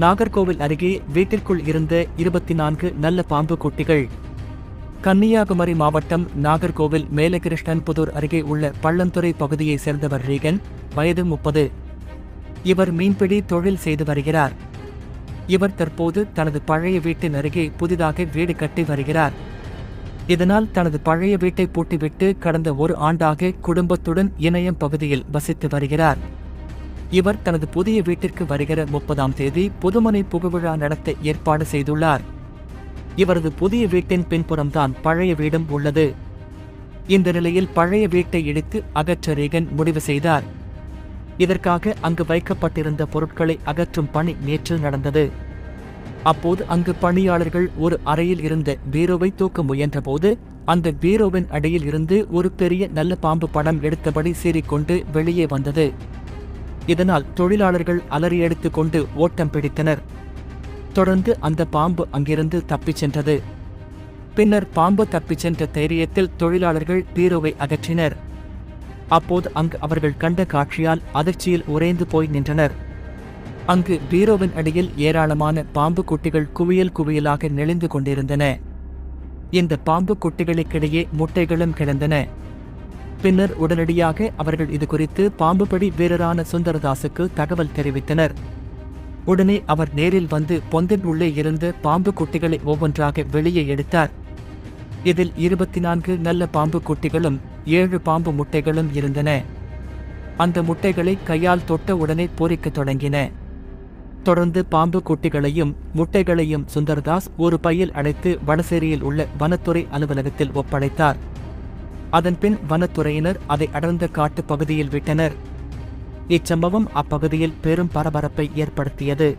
நாகர்கோவில் அருகே வீட்டிற்குள் இருந்த இருபத்தி நான்கு நல்ல பாம்பு குட்டிகள். கன்னியாகுமரி மாவட்டம் நாகர்கோவில் மேலகிருஷ்ணன்புதூர் அருகே உள்ள பள்ளந்துறை பகுதியைச் சேர்ந்தவர் ரீகன் வயது முப்பது. இவர் மீன்பிடி தொழில் செய்து வருகிறார். இவர் தற்போது தனது பழைய வீட்டின் அருகே புதிதாக வீடு கட்டி வருகிறார். இதனால் தனது பழைய வீட்டை பூட்டிவிட்டு கடந்த ஒரு ஆண்டாக குடும்பத்துடன் இணையம் பகுதியில் வசித்து வருகிறார். இவர் தனது புதிய வீட்டிற்கு வருகிற முப்பதாம் தேதி புதுமனை புகுவிழா நடத்த ஏற்பாடு செய்துள்ளார். இவரது புதிய வீட்டின் பின்புறம்தான் பழைய வீடும் உள்ளது. இந்த நிலையில் பழைய வீட்டை இடித்து அகற்ற ரேகன் முடிவு செய்தார். இதற்காக அங்கு வைக்கப்பட்டிருந்த பொருட்களை அகற்றும் பணி நேற்று நடந்தது. அப்போது அங்கு பணியாளர்கள் ஒரு அறையில் இருந்த பீரோவை தூக்க முயன்றபோது அந்த பீரோவின் அடியில் இருந்து ஒரு பெரிய நல்ல பாம்பு படம் எடுத்தபடி சீறிக்கொண்டு வெளியே வந்தது. இதனால் தொழிலாளர்கள் அலறியடித்துக் கொண்டு ஓட்டம் பிடித்தனர். தொடர்ந்து அந்த பாம்பு அங்கிருந்து தப்பிச் சென்றது. பின்னர் பாம்பு தப்பிச் சென்ற தைரியத்தில் தொழிலாளர்கள் பீரோவை அகற்றினர். அப்போது அங்கு அவர்கள் கண்ட காட்சியால் அதிர்ச்சியில் உறைந்து போய் நின்றனர். அங்கு பீரோவின் அடியில் ஏராளமான பாம்பு குட்டிகள் குவியல் குவியலாக நெளிந்து கொண்டிருந்தன. இந்த பாம்பு குட்டிகளுக்கிடையே முட்டைகளும் கிடந்தன. பின்னர் உடனடியாக அவர்கள் இது குறித்து பாம்புபடி வீரரான சுந்தரதாசுக்கு தகவல் தெரிவித்தனர். உடனே அவர் நேரில் வந்து பொந்தின் உள்ளே இருந்த பாம்பு குட்டிகளை ஒவ்வொன்றாக வெளியே எடுத்தார். இதில் இருபத்தி நான்கு நல்ல பாம்பு குட்டிகளும் ஏழு பாம்பு முட்டைகளும் இருந்தன. அந்த முட்டைகளை கையால் தொட்ட உடனே பொறிக்க தொடங்கின. தொடர்ந்து பாம்பு குட்டிகளையும் முட்டைகளையும் சுந்தர்தாஸ் ஒரு பையில் அடைத்து வடசேரியில் உள்ள வனத்துறை அலுவலகத்தில் ஒப்படைத்தார். அதன்பின் வனத்துறையினர் அதை அடர்ந்த காட்டுப் பகுதியில் விட்டனர். இச்சம்பவம் அப்பகுதியில் பெரும் பரபரப்பை ஏற்படுத்தியது.